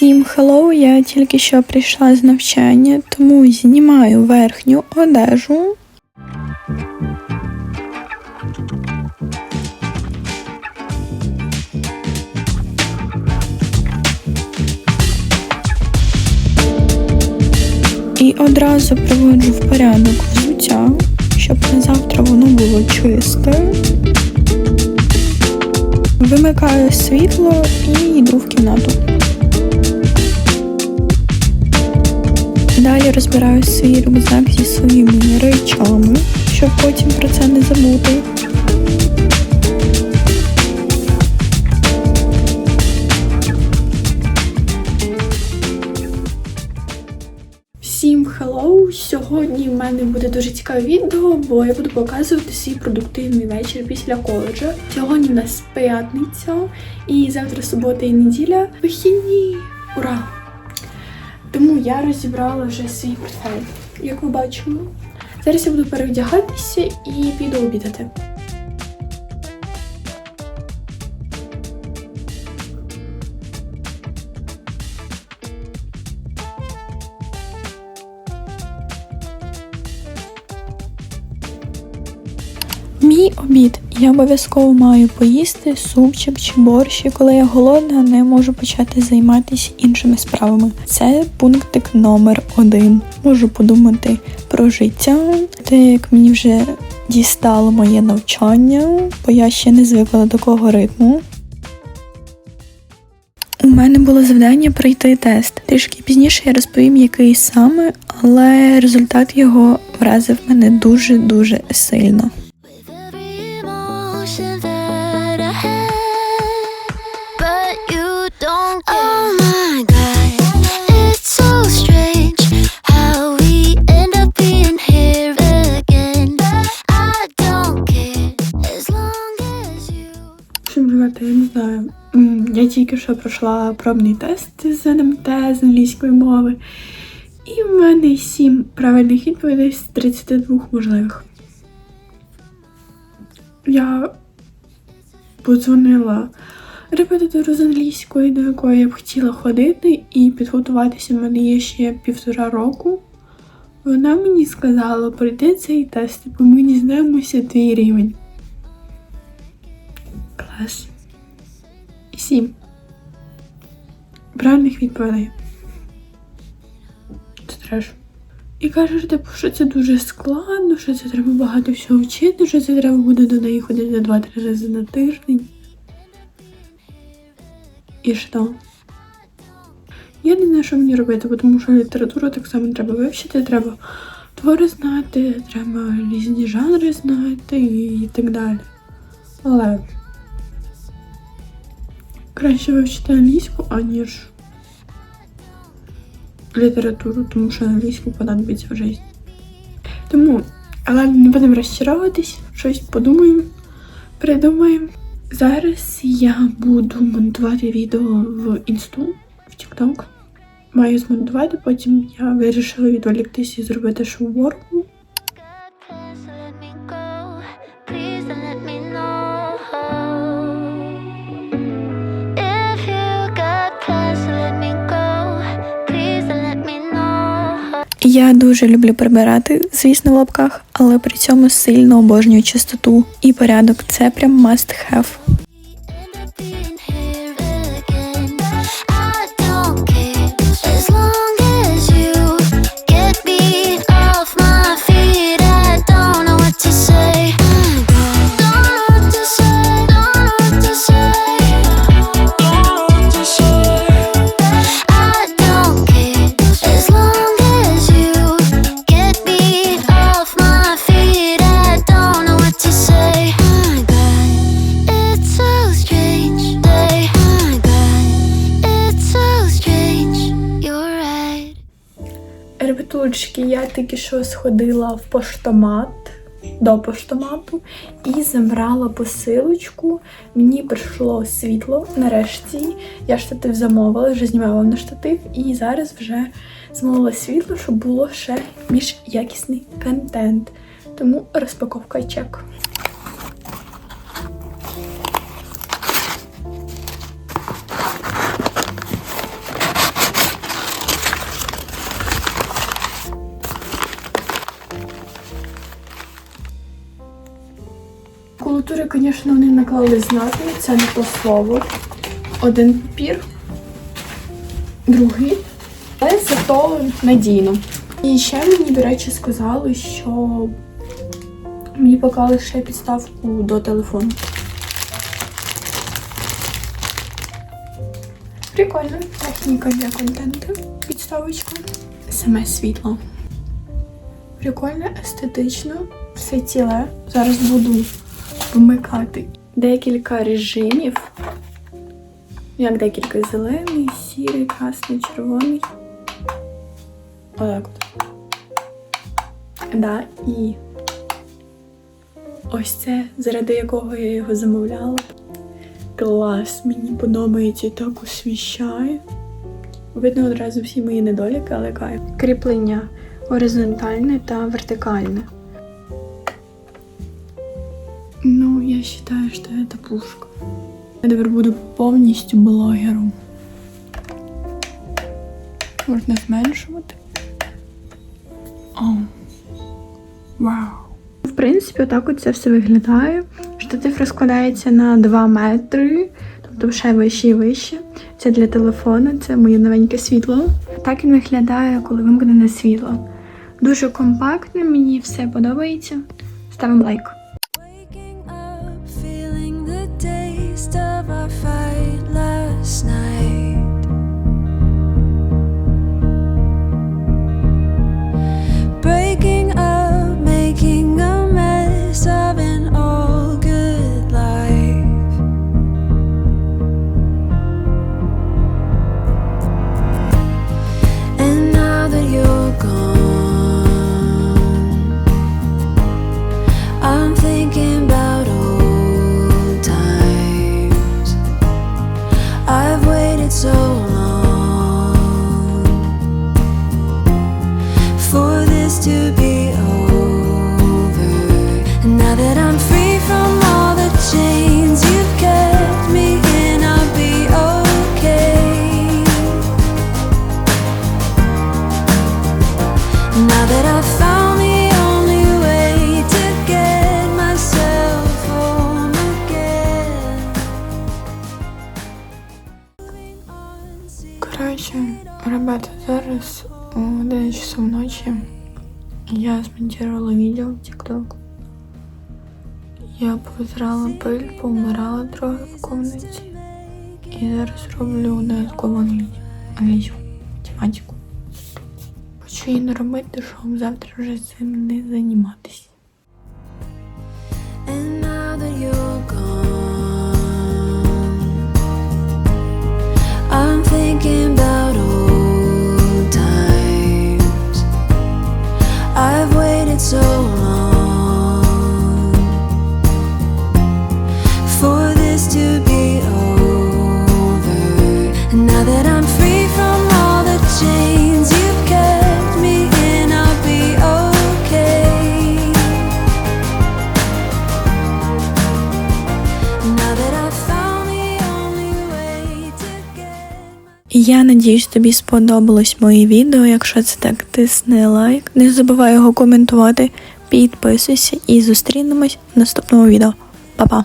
Всім хеллоу, я тільки що прийшла з навчання, тому знімаю верхню одежу. І одразу приводжу в порядок взуття, щоб на завтра воно було чисте. Вимикаю світло і йду в кімнату. Далі розбираю свій рюкзак зі своїми речами, щоб потім про це не забути. Всім хеллоу! Сьогодні в мене буде дуже цікаве відео, бо я буду показувати свій продуктивний вечір після коледжу. Сьогодні в нас п'ятниця, і завтра субота і неділя. Вихідні! Ура! Тому я розібрала вже свій портфель, як ви бачили. Зараз я буду перевдягатися і піду обідати. Мій обід. Я обов'язково маю поїсти супчик чи борщ, і коли я голодна, не можу почати займатися іншими справами. Це пунктик номер один. Можу подумати про життя, те, як мені вже дістало моє навчання, бо я ще не звикла до такого ритму. У мене було завдання пройти тест. Трішки пізніше я розповім, який саме, але результат його вразив мене дуже-дуже сильно. Привет, я не знаю. Я тільки що пройшла пробний тест з НМТ з англійської мови. І в мене 7 правильних відповідей з 32 можливих. Я подзвонила репетитору з англійської, до якої я б хотіла ходити, і підготуватися в мене є ще півтора року. Вона мені сказала пройти цей тест, бо ми дізнаємося твій рівень. Клас. Сім. Правильних відповідей. Це. І каже, типу, що це дуже складно, що це треба багато всього вчити, що це треба буде до неї ходити два-три рази на тиждень. І що? Я не знаю, що мені робити, тому що літературу так само треба вивчити, треба твори знати, треба різні жанри знати і так далі. Але краще вивчити англійську, аніж літературу, тому що англійську понадобиться в житті. Тому, але не будемо розчаровуватись, щось подумаємо, придумаємо. Зараз я буду монтувати відео в інсту, в TikTok. Маю змонтувати, потім я вирішила відволіктися і зробити шоу-ворку. Я дуже люблю прибирати, звісно, в лапках, але при цьому сильно обожнюю чистоту і порядок. Це прям must have. Ребятулечки, я тільки що сходила в поштомат до поштомату і забрала посилочку. Мені прийшло світло нарешті. Я штатив замовила, вже знімала на штатив, і зараз вже замовила світло, щоб було ще більш якісний контент. Тому розпаковка чек. Звісно, вони наклали знаки, це не то слово. Один папір, другий, але зато надійно. І ще мені, до речі, сказали, що мені поклали ще підставку до телефону. Прикольно. Техніка для контенту. Підставочка. Саме світло. Прикольно, естетично, все ціле. Зараз буду вмикати декілька режимів. Як декілька зелений, сірий, красний, червоний. Отак от. Да, і ось це, заради якого я його замовляла. Клас, мені подобається так освіщає. Видно одразу всі мої недоліки, але кайф. Кріплення горизонтальне та вертикальне. Я вважаю, що це пушка. Я тепер буду повністю блогером. Можна зменшувати. О. Вау. В принципі, отак от це все виглядає. Штатив розкладається на 2 метри, тобто ще вище і вище. Це для телефону, це моє новеньке світло. Так він виглядає, коли вимкнене світло. Дуже компактне, мені все подобається. Ставимо лайк. Зараз о 11 часов ночі я змонтувала відео в TikTok. Я повитирала пиль, повмирала трохи в комнаті. І зараз роблю додаткову англійську математику. Хочу її не робити, щоб завтра вже цим не займатися. Thinking Я надіюсь, тобі сподобалось моє відео. Якщо це так, тисни лайк. Не забувай його коментувати, підписуйся і зустрінемось в наступному відео. Па-па!